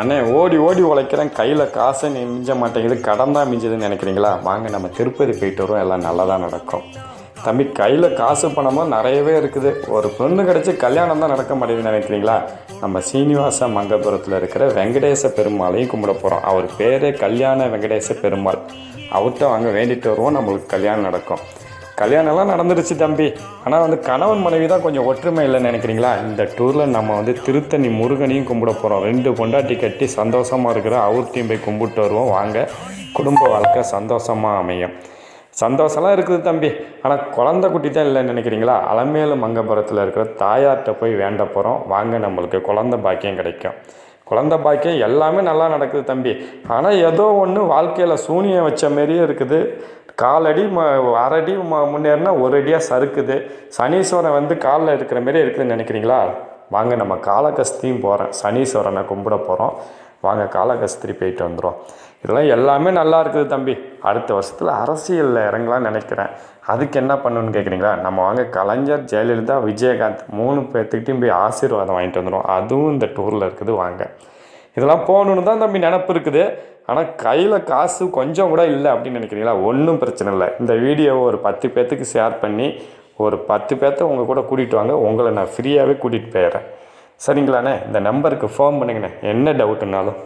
அண்ணே ஓடி ஓடி உழைக்கிறேன். கையில் காசு நீ மிஞ்ச மாட்டேங்குது. கடன் தான் மிஞ்சதுன்னு நினைக்கிறீங்களா? வாங்க நம்ம திருப்பதி போயிட்டு வருவோம். எல்லாம் நல்லதாக நடக்கும். தம்பி கையில் காசு பணமும் நிறையவே இருக்குது. ஒரு பொண்ணு கிடச்சி கல்யாணம் தான் நடக்க மாட்டேங்குதுன்னு நினைக்கிறீங்களா? நம்ம சீனிவாச மங்கபுரத்தில் இருக்கிற வெங்கடேச பெருமாளையும் கும்பிட போகிறோம் அவர் பேரே கல்யாண வெங்கடேச பெருமாள். அவர்கிட்ட வாங்க வேண்டிட்டு வருவோம். நம்மளுக்கு கல்யாணம் நடக்கும். கல்யாணம்லாம் நடந்துருச்சு தம்பி. ஆனால் வந்து கணவன் மனைவி தான் கொஞ்சம் ஒற்றுமை இல்லைன்னு நினைக்கிறீங்களா? இந்த டூரில் நம்ம வந்து திருத்தணி முருகனையும் கும்பிட போகிறோம் ரெண்டு பொண்டாட்டி கட்டி சந்தோஷமாக இருக்கிற அவர்த்தையும் போய் கும்பிட்டு வருவோம். வாங்க குடும்ப வாழ்க்கை சந்தோஷமாக அமையும். சந்தோஷம்லாம் இருக்குது தம்பி. ஆனால் குழந்த குட்டி தான் இல்லைன்னு நினைக்கிறீங்களா? அலமேலு மங்கபுரத்தில் இருக்கிற தாயார்கிட்ட போய் வேண்ட போகிறோம் வாங்க நம்மளுக்கு குழந்த பாக்கியம் கிடைக்கும். குழந்த பாக்கியம் எல்லாமே நல்லா நடக்குது தம்பி. ஆனால் ஏதோ ஒன்று வாழ்க்கையில் சூனியம் வச்ச மாரியே இருக்குது. காலடி ம அரடி ம முன்னேறினா ஒரு அடியாக சறுக்குது. சனீஸ்வரன் வந்து காலில் இருக்கிற மாரி இருக்குதுன்னு நினைக்கிறீங்களா? வாங்க நம்ம காலகஸ்தியும் போகிறேன் சனீஸ்வரனை கும்பிட போகிறோம் வாங்க காலகஸ்திரி போயிட்டு வந்துடும் இதெல்லாம் எல்லாமே நல்லா இருக்குது தம்பி. அடுத்த வருஷத்தில் அரசியலில் இறங்கலாம்னு நினைக்கிறேன். அதுக்கு என்ன பண்ணணும்னு கேட்குறீங்களா நம்ம வாங்க கலைஞர் ஜெயலலிதா விஜயகாந்த் மூணு பேர்த்துக்கிட்டையும் போய் ஆசீர்வாதம் வாங்கிட்டு வந்துடும் அதுவும் இந்த டூரில் இருக்குது வாங்க. இதெல்லாம் போகணுன்னு தான் தம்பி நினப்பு இருக்குது. ஆனால் கையில் காசு கொஞ்சம் கூட இல்லை அப்படின்னு நினைக்கிறீங்களா? ஒன்றும் பிரச்சனை இல்லை. இந்த வீடியோவை ஒரு பத்து பேர்த்துக்கு ஷேர் பண்ணி ஒரு பத்து பேர்த்த உங்கள் கூட கூட்டிகிட்டு வாங்க. உங்களை நான் ஃப்ரீயாகவே கூட்டிகிட்டு போயிடுறேன். சரிங்களாண்ணே? இந்த நம்பருக்கு ஃபோன் பண்ணுங்கண்ணே. என்ன டவுட்டுனாலும்